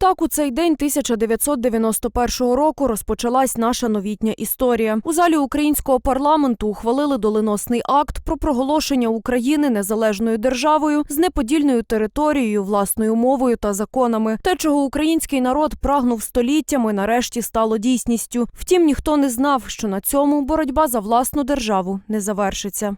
Так, у цей день 1991 року розпочалась наша новітня історія. У залі українського парламенту ухвалили доленосний акт про проголошення України незалежною державою з неподільною територією, власною мовою та законами. Те, чого український народ прагнув століттями, нарешті стало дійсністю. Втім, ніхто не знав, що на цьому боротьба за власну державу не завершиться.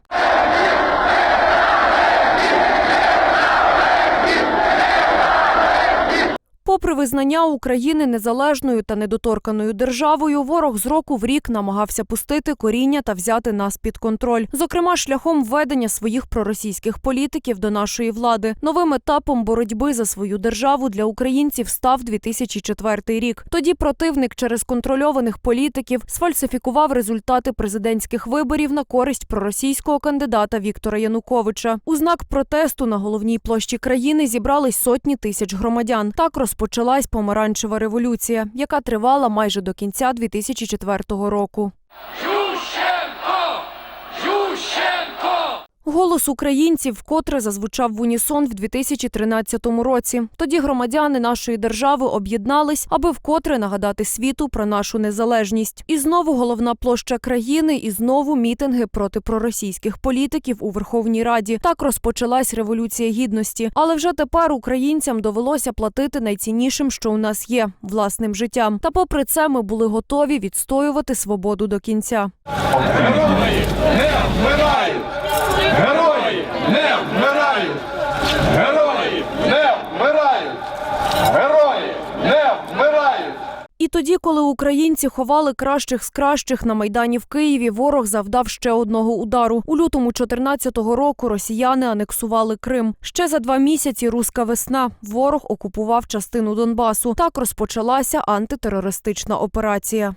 Попри визнання України незалежною та недоторканою державою, ворог з року в рік намагався пустити коріння та взяти нас під контроль, зокрема шляхом введення своїх проросійських політиків до нашої влади. Новим етапом боротьби за свою державу для українців став 2004 рік. Тоді противник через контрольованих політиків сфальсифікував результати президентських виборів на користь проросійського кандидата Віктора Януковича. У знак протесту на головній площі країни зібрались сотні тисяч громадян. Так розпочалась помаранчева революція, яка тривала майже до кінця 2004 року. Голос українців вкотре зазвучав в унісон в 2013 році. Тоді громадяни нашої держави об'єднались, аби вкотре нагадати світу про нашу незалежність. І знову головна площа країни, і знову мітинги проти проросійських політиків у Верховній Раді. Так розпочалась революція гідності. Але вже тепер українцям довелося платити найціннішим, що у нас є власним життям. Та попри це ми були готові відстоювати свободу до кінця. Не вмирають! Герої не вмирають! Герої не вмирають! Герої не вмирають! І тоді, коли українці ховали кращих з кращих на майдані в Києві, ворог завдав ще одного удару. У лютому 14-го року росіяни анексували Крим. Ще за два місяці руська весна. Ворог окупував частину Донбасу. Так розпочалася антитерористична операція.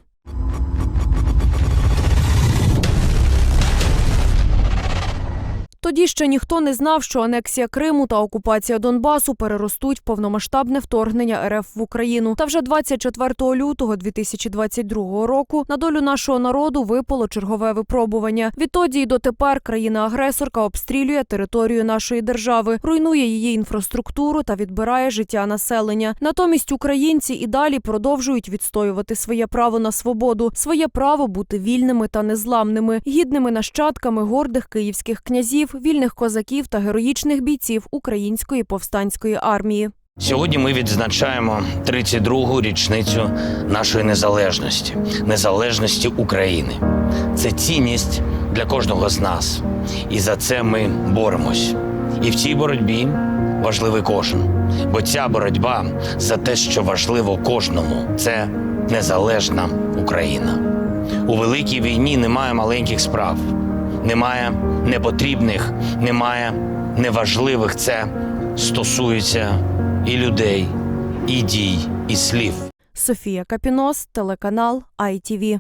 Тоді ще ніхто не знав, що анексія Криму та окупація Донбасу переростуть в повномасштабне вторгнення РФ в Україну. Та вже 24 лютого 2022 року на долю нашого народу випало чергове випробування. Відтоді й дотепер країна-агресорка обстрілює територію нашої держави, руйнує її інфраструктуру та відбирає життя населення. Натомість українці і далі продовжують відстоювати своє право на свободу, своє право бути вільними та незламними, гідними нащадками гордих київських князів, вільних козаків та героїчних бійців української повстанської армії. Сьогодні ми відзначаємо 32-гу річницю нашої незалежності, незалежності України. Це цінність для кожного з нас, і за це ми боремось. І в цій боротьбі важливий кожен, бо ця боротьба за те, що важливо кожному, це незалежна Україна. У великій війні немає маленьких справ, немає непотрібних, немає неважливих. Це стосується і людей, і дій, і слів. Софія Капінос, телеканал ITV.